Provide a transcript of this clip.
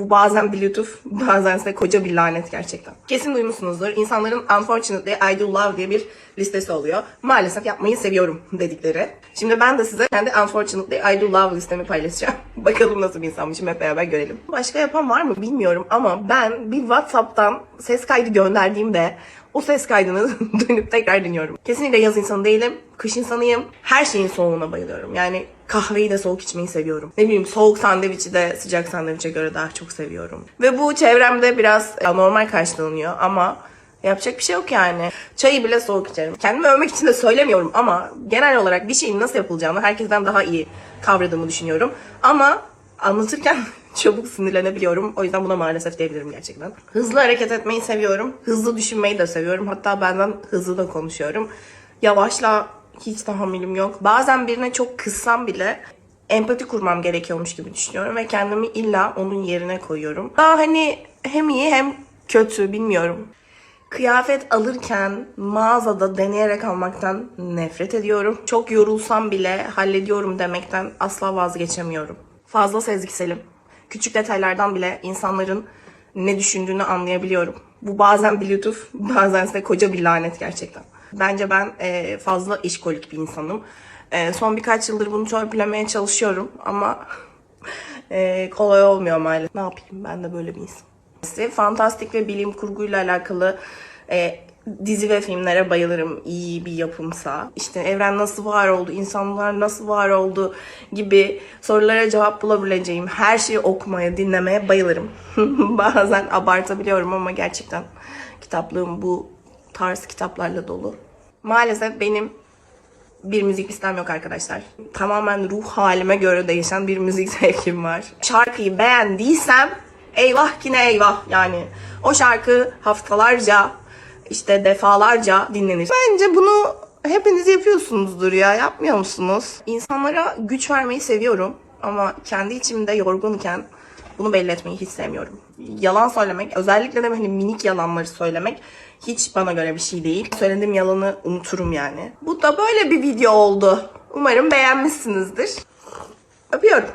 Bu bazen bluetooth, bazense koca bir lanet gerçekten. Kesin duymuşsunuzdur. İnsanların Unfortunately I Do Love diye bir listesi oluyor. Maalesef yapmayı seviyorum dedikleri. Şimdi ben de size kendi Unfortunately I Do Love listemi paylaşacağım. Bakalım nasıl bir insanmışım hep beraber görelim. Başka yapan var mı bilmiyorum ama ben bir WhatsApp'tan ses kaydı gönderdiğimde o ses kaydını dönüp tekrar dinliyorum. Kesinlikle yaz insanı değilim. Kış insanıyım. Her şeyin soğuğuna bayılıyorum. Yani kahveyi de soğuk içmeyi seviyorum. Ne bileyim soğuk sandviçi de sıcak sandviçe göre daha çok seviyorum. Ve bu çevremde biraz normal karşılanıyor ama yapacak bir şey yok yani. Çayı bile soğuk içerim. Kendimi övmek için de söylemiyorum ama genel olarak bir şeyin nasıl yapılacağını herkesten daha iyi kavradığımı düşünüyorum. Ama anlatırken çabuk sinirlenebiliyorum. O yüzden buna maalesef diyebilirim gerçekten. Hızlı hareket etmeyi seviyorum. Hızlı düşünmeyi de seviyorum. Hatta benden hızlı da konuşuyorum. Yavaşla hiç tahammülüm yok. Bazen birine çok kızsam bile empati kurmam gerekiyormuş gibi düşünüyorum ve kendimi illa onun yerine koyuyorum. Daha hani hem iyi hem kötü bilmiyorum. Kıyafet alırken mağazada deneyerek almaktan nefret ediyorum. Çok yorulsam bile hallediyorum demekten asla vazgeçemiyorum. Fazla sezgiselim. Küçük detaylardan bile insanların ne düşündüğünü anlayabiliyorum. Bu bazen bluetooth, bazense koca bir lanet gerçekten. Bence ben e, fazla işkolik bir insanım. E, son birkaç yıldır bunu törpülemeye çalışıyorum ama e, kolay olmuyor maalesef. Ne yapayım ben de böyle bir insan. Fantastik ve bilim kurguyla alakalı e, dizi ve filmlere bayılırım iyi bir yapımsa. İşte evren nasıl var oldu, insanlar nasıl var oldu gibi sorulara cevap bulabileceğim her şeyi okumaya, dinlemeye bayılırım. Bazen abartabiliyorum ama gerçekten kitaplığım bu tarz kitaplarla dolu. Maalesef benim bir müzik listem yok arkadaşlar. Tamamen ruh halime göre değişen bir müzik zevkim var. Şarkıyı beğendiysem eyvah yine eyvah yani. O şarkı haftalarca işte defalarca dinlenir. Bence bunu hepiniz yapıyorsunuzdur ya. Yapmıyor musunuz? İnsanlara güç vermeyi seviyorum ama kendi içimde yorgunken bunu belli etmeyi hiç sevmiyorum. Yalan söylemek, özellikle de hani minik yalanları söylemek hiç bana göre bir şey değil. Söylediğim yalanı unuturum yani. Bu da böyle bir video oldu. Umarım beğenmişsinizdir. Öpüyorum.